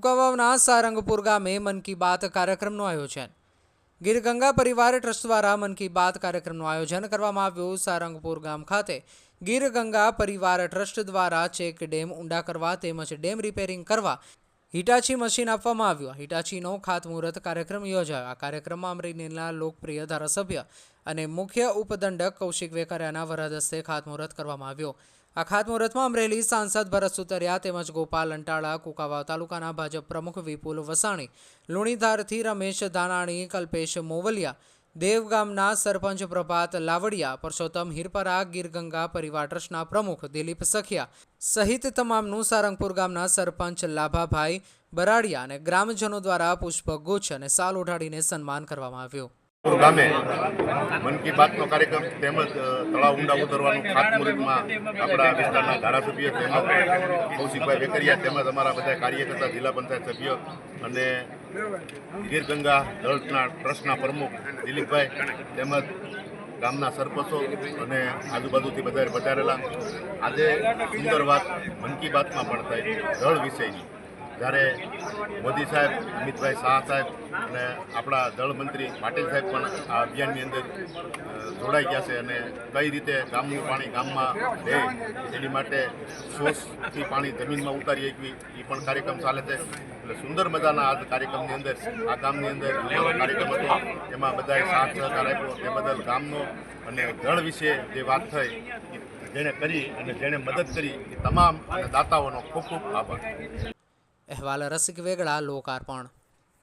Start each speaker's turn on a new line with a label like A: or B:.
A: કુકાવાવના સારંગપુર ગામે મન કી બાત કાર્યક્રમનું આયોજન. ગીર ગંગા પરિવાર ટ્રસ્ટ દ્વારા મન કી બાત કાર્યક્રમનું આયોજન કરવામાં આવ્યું. સારંગપુર ગામ ખાતે ગીર ગંગા પરિવાર ટ્રસ્ટ દ્વારા ચેક ડેમ ઊંડા કરવા તેમજ ડેમ રિપેરિંગ કરવા હિટાચી મશીન આપવામાં આવ્યું. હિટાચીનો ખાતમુહૂર્ત કાર્યક્રમ યોજાયો. આ કાર્યક્રમમાં અમરેલીના લોકપ્રિય ધારાસભ્ય અને મુખ્ય ઉપદંડક કૌશિક વેકરિયાના વરદ હસ્તે ખાતમુહૂર્ત કરવામાં આવ્યો. આ ખાતમુહૂર્તમાં અમરેલી સાંસદ ભરત સુતરિયા તેમજ ગોપાલ અંટાળા કુકાવાવ તાલુકાના ભાજપ પ્રમુખ વિપુલ વસાણી, લુણીધારથી રમેશ ધાનાણી, કલ્પેશ મોવલિયા, દેવગામના સરપંચ પ્રભાત લાવડિયા, પરસોત્તમ હિરપરા, ગીરગંગા પરિવાર ટ્રસ્ટના પ્રમુખ દિલીપ સખિયા સહિત તમામનું સારંગપુર ગામના સરપંચ લાભાભાઈ બરાડિયા અને ગ્રામજનો દ્વારા પુષ્પગુચ્છ અને સાલ ઉઠાડીને સન્માન કરવામાં આવ્યું.
B: ગામે મન કી બાતનો કાર્યક્રમ તેમજ તળાવ ઊંડા ઉતરવાનું ખાતમુહૂર્તમાં આપણા વિસ્તારના ધારાસભ્ય તેમજ કૌશિકભાઈ વેકરિયા તેમજ અમારા બધા કાર્યકર્તા, જિલ્લા પંચાયત સભ્ય અને ગીરગંગા દળના ટ્રસ્ટના પ્રમુખ દિલીપભાઈ તેમજ ગામના સરપંચો અને આજુબાજુથી બધા પધારેલા. આજે સુંદર વાત મન કી બાતમાં પણ થાય, દળ વિષયની જ્યારે મોદી સાહેબ, અમિતભાઈ શાહ સાહેબ અને આપણા દળમંત્રી પાટીલ સાહેબ પણ આ અભિયાનની અંદર જોડાઈ ગયા છે અને કઈ રીતે ગામનું પાણી ગામમાં રહે એની માટે સોર્સથી પાણી જમીનમાં ઉતારી શકવી એ પણ કાર્યક્રમ ચાલે છે. એટલે સુંદર મજાના આ કાર્યક્રમની અંદર, આ ગામની અંદર કાર્યક્રમ હતો. એમાં બધાએ સાથ સહકાર આપ્યો. તે બદલ ગામનો અને દળ વિશે જે વાત થઈ જેણે કરી અને જેણે મદદ કરી એ તમામ અને દાતાઓનો ખૂબ ખૂબ આભાર.
A: અહેવાલ રસિક વેગળા લોકાર્પણ